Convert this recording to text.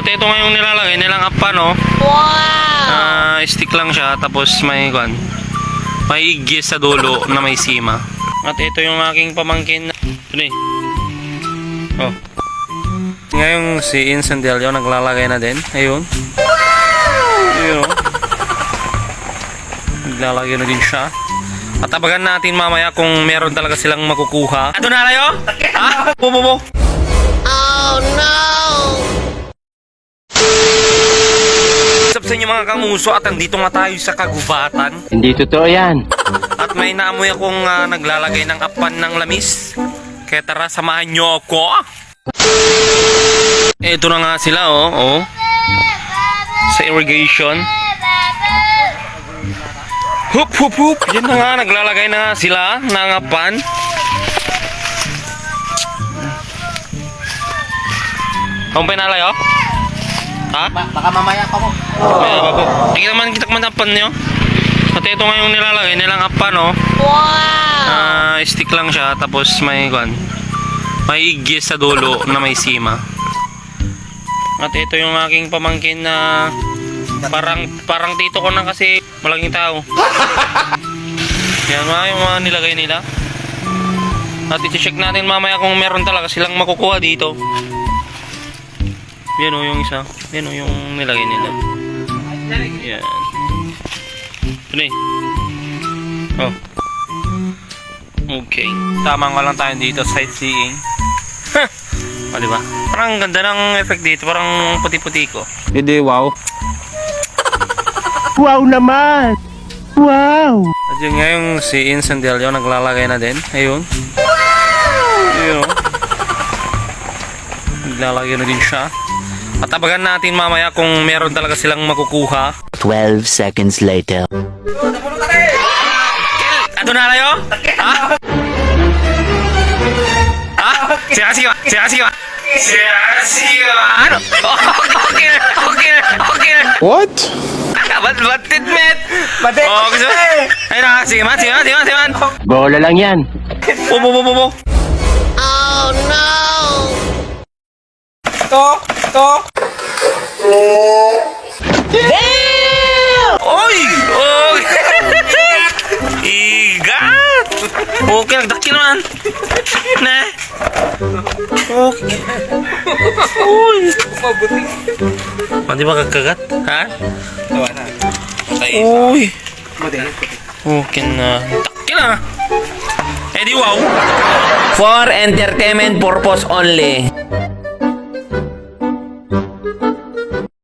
At ito nga yung nilalagay nilang apa, no? Wow! Ah, stick lang siya, tapos may, kwan, may igis sa dulo na may sima. At ito yung aking pamangkin. na- Ito eh. Oh. Ngayong si Incendelio naglalagay na din. Ayun. Ayun. oh. Naglalagay na din siya. At abagan natin mamaya kung meron talaga silang makukuha. Ito na layo? Ha? Bububo. What's up sa inyo mga kamuso at andito nga tayo sa kagubatan. Hindi totoo yan. At may naamoy akong ah, naglalagay ng apan ng lamis. Kaya tara, samahan nyo ako. Ito na nga sila, oh. oh. Sa irrigation. Hup, hup, hup. Yan na nga, naglalagay na nga sila ng apan. Kung pinalay, oh? Ha? Baka mamaya pa mo. May babo. Tingnan naman kita man apan nyo. At ito nga yung nilalagay nilang apan, no? Wow! Ah, stick lang siya tapos may kwan. May igis sa dulo na may sima. At ito yung aking pamangkin na parang parang tito ko na kasi malaking tao. Yan mga yung mga nilagay nila. At i-check natin mamaya kung meron talaga silang makukuha dito. Yan o yung isa. Yan o yung nilagay nila. Yan. Ito eh. Oh. Okay. Tama nga lang tayo dito, sightseeing. Ha! O, diba? Parang ang ganda ng effect dito. Parang puti-puti ko. Hindi, wow. Wow naman! Wow! At yun nga yung si Incendelio naglalagay na din. Ayun. Ayun. oh. Naglalagay na din siya. At abagan natin mamaya kung meron talaga silang makukuha. 12 seconds later. Ano na layo? Ha? Ha? Siya siya, siya siya. Siya siya. Ano? Okay, okay, okay. What? Ba't batid, met? Batid. Oh, gusto? Ayun na, sige man, sige man, sige man, sige man. Bola lang yan. Bubo, bubo, bubo. Oh no! Oy! Oh! Igat! Okay, nagdaki naman. Ne? Okay. Uy! Mati ba kagkagat? Ha? Uy! Okay na. Daki na. Eh di wow. For entertainment purpose only.